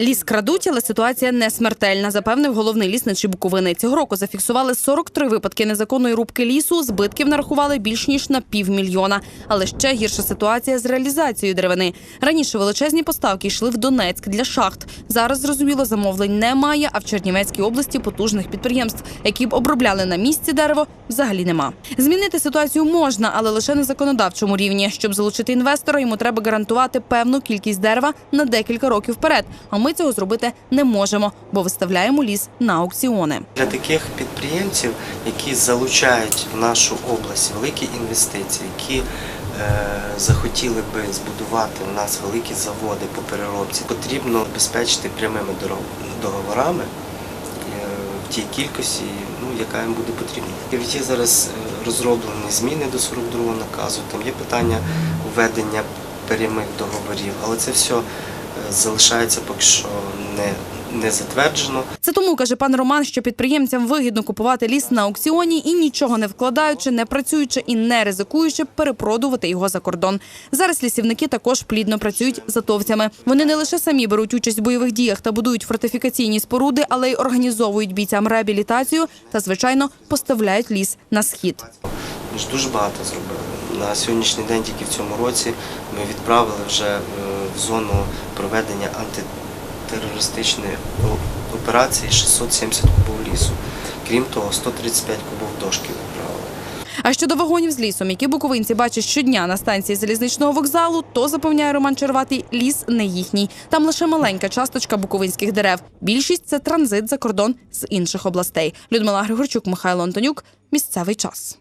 Ліс крадуть, але ситуація не смертельна, запевнив головний лісничий Буковини. Цього року зафіксували 43 випадки незаконної рубки лісу. Збитків нарахували більш ніж на півмільйона. Але ще гірша ситуація з реалізацією деревини. Раніше величезні поставки йшли в Донецьк для шахт. Зараз зрозуміло, замовлень немає. А в Чернівецькій області потужних підприємств, які б обробляли на місці дерево, взагалі нема. Змінити ситуацію можна, але лише на законодавчому рівні. Щоб залучити інвестора, йому треба гарантувати певну кількість дерева на декілька років вперед. А ми цього зробити не можемо, бо виставляємо ліс на аукціони. Для таких підприємців, які залучають в нашу область великі інвестиції, які захотіли би збудувати у нас великі заводи по переробці, потрібно забезпечити прямими договорами е, в тій кількості, ну, яка їм буде потрібна. Є зараз е, розроблені зміни до 42 наказу, там є питання введення прямих договорів, але це все е, залишається поки що не, не затверджено. Це тому каже пан Роман, що підприємцям вигідно купувати ліс на аукціоні і нічого не вкладаючи, не працюючи і не ризикуючи перепродувати його за кордон. Зараз лісівники також плідно працюють з атовцями. Вони не лише самі беруть участь в бойових діях та будують фортифікаційні споруди, але й організовують бійцям реабілітацію та, звичайно, поставляють ліс на схід. Ми ж дуже багато зробили. На сьогоднішній день, тільки в цьому році, ми відправили вже е, в зону проведення антитерористичної о- операції 670 кубов лісу. Крім того, 135 кубов дошки відправили. А щодо вагонів з лісом, які буковинці бачать щодня на станції залізничного вокзалу, то запевняє Роман Черватий, ліс не їхній. Там лише маленька часточка буковинських дерев. Більшість це транзит за кордон з інших областей. Людмила Григорчук, Михайло Антонюк. Місцевий час.